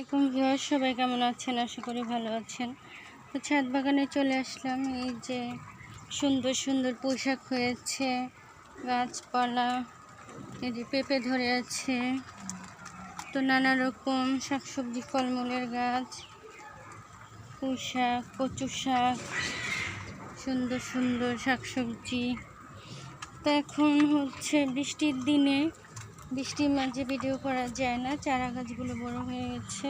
এখন ভিউয়ার সবাই কেমন আছেন? আশা করি ভালো আছেন। তো ছাদ বাগানে চলে আসলাম। এই যে সুন্দর সুন্দর পোশাক হয়েছে, গাছপালা, এই যে পেঁপে ধরে আছে, তো নানা রকম শাকসবজি, ফলমূলের গাছ, পুঁশাক, কচু শাক, সুন্দর সুন্দর শাকসবজি। তো এখন হচ্ছে বৃষ্টির দিনে বৃষ্টির মাঝে ভিডিও করা যায় না চারা গাছগুলো বড় হয়ে গেছে।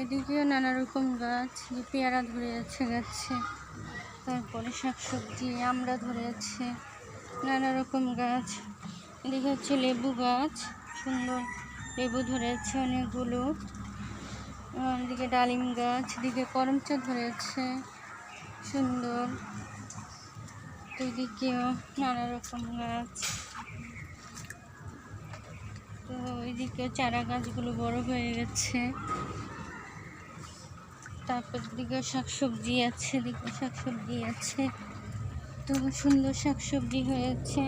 এদিকেও নানা রকম গাছ পেয়ারা ধরে আছে গাছে, তারপরে শাকসবজি, আমরা ধরে আছে, নানা রকম গাছ। এদিকে হচ্ছে লেবু গাছ, সুন্দর লেবু ধরে আছে অনেকগুলো। এদিকে ডালিম গাছ, এদিকে করমচা ধরে আছে, সুন্দর। এদিকেও নানা রকম গাছ। ওইদিকে চারা গাছগুলো বড় হয়ে গেছে। তারপর দিকে শাকসবজি আছে দিকে শাকসবজি আছে। তো সুন্দর শাকসবজি হয়েছে।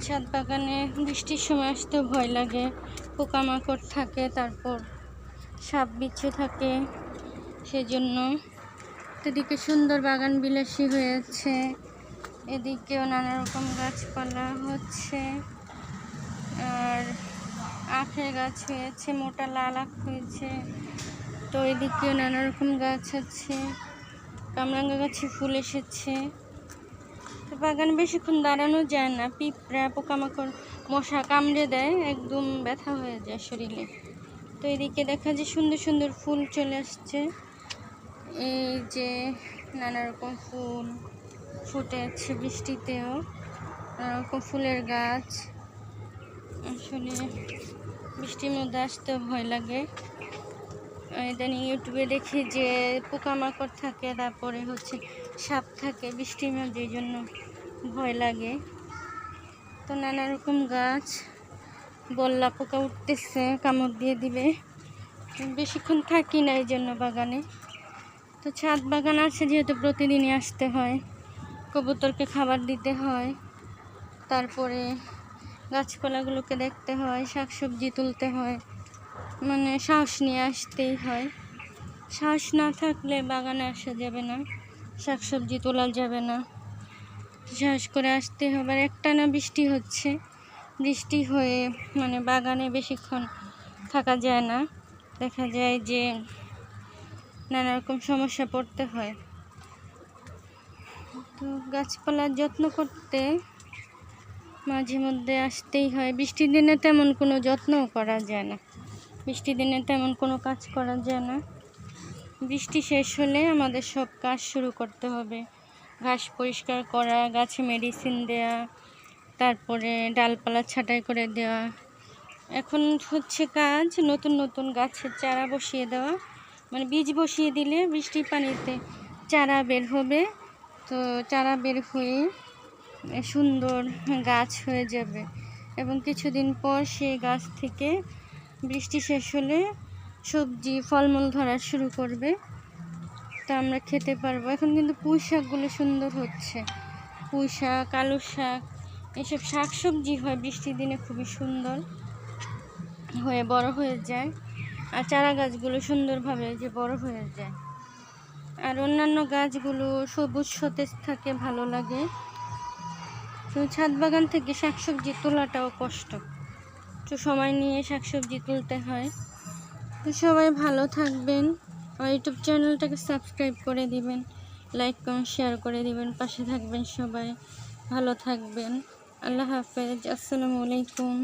ছাদ বাগানে বৃষ্টির সময় আসতে ভয় লাগে। পোকামাকড় থাকে, তারপর সাপ বিচ্ছু থাকে। সেজন্য এদিকে সুন্দর বাগান বিলাসী হয়েছে। এদিকেও নানা রকম গাছপালা হচ্ছে। আর আখের গাছ হয়েছে মোটা লাল আখ হয়েছে। তো এদিকেও নানা রকম গাছ আছে, কামরাঙ্গা গাছে ফুল এসেছে। তো বাগানে বেশিক্ষণ দাঁড়ানো যায় না, পিঁপড়া, পোকামাকড়, মশা কামড়ে দেয়, একদম ব্যথা হয়ে যায় শরীরে। তো এদিকে দেখা যায় সুন্দর সুন্দর ফুল চলে আসছে। এই যে নানা রকম ফুল ফুটে আছে বৃষ্টিতেও নানা রকম ফুলের গাছ। আসলে বৃষ্টির মধ্যে আসতে ভয় লাগে। ইদানিং ইউটিউবে দেখি যে পোকামাকড় থাকে, তারপরে হচ্ছে সাপ থাকে বৃষ্টির মধ্যে জন্য ভয় লাগে। তো নানা রকম গাছ, বল্লা পোকা উঠতেছে, কামড় দিয়ে দিবে। বেশিক্ষণ থাকি না এই জন্য বাগানে। তো ছাদ বাগান আছে যেহেতু প্রতিদিনই আসতে হয়। কবুতরকে খাবার দিতে হয়। তারপরে গাছপালাগুলোকে দেখতে হয়, শাকসবজি তুলতে হয় মানে সাহস নিয়ে আসতেই হয়। সাহস না থাকলে বাগানে আসা যাবে না, শাকসবজি তোলা যাবে না। সাহস করে আসতে হবে, আর একটানা বৃষ্টি হচ্ছে, বৃষ্টি হয়ে মানে বাগানে বেশিক্ষণ থাকা যায় না। দেখা যায় যে নানা রকম সমস্যা পড়তে হয়। তো গাছপালার যত্ন করতে মাঝে মধ্যে আসতেই হয়। বৃষ্টির দিনে তেমন কোনো যত্নও করা যায় না। বৃষ্টির দিনে তেমন কোনো কাজ করা যায় না। বৃষ্টি শেষ হলে আমাদের সব কাজ শুরু করতে হবে। ঘাস পরিষ্কার করা, গাছে মেডিসিন দেয়া, তারপরে ডালপালা ছাঁটাই করে দেওয়া। এখন হচ্ছে কাজ নতুন নতুন গাছের চারা বসিয়ে দেওয়া। মানে বীজ বসিয়ে দিলে বৃষ্টির পানিতে চারা বের হবে। তো চারা বের হয়ে সুন্দর গাছ হয়ে যাবে। এবং কিছুদিন পর সেই গাছ থেকে বৃষ্টি শেষ হলে সবজি, ফলমূল ধরা শুরু করবে। তা আমরা খেতে পারব। এখন কিন্তু পুঁই শাকগুলো সুন্দর হচ্ছে। পুঁই শাক, আলু শাক, এসব শাক সবজি হয় বৃষ্টির দিনে খুবই সুন্দর হয়ে, বড় হয়ে যায়। আর চারা গাছগুলো সুন্দরভাবে যে বড় হয়ে যায়। আর অন্যান্য গাছগুলো সবুজ, সতেজ থাকে, ভালো লাগে। তো ছাদ বাগান থেকে শাকসবজি তোলাটাও কষ্ট। তো সময় নিয়ে শাকসবজি তুলতে হয়। তো সবাই ভালো থাকবেন। আমার ইউটিউব চ্যানেলটাকে সাবস্ক্রাইব করে দিবেন, লাইক, কমেন্ট, শেয়ার করে দিবেন, পাশে থাকবেন সবাই। ভালো থাকবেন। আল্লাহ হাফেজ। আসসালামু আলাইকুম।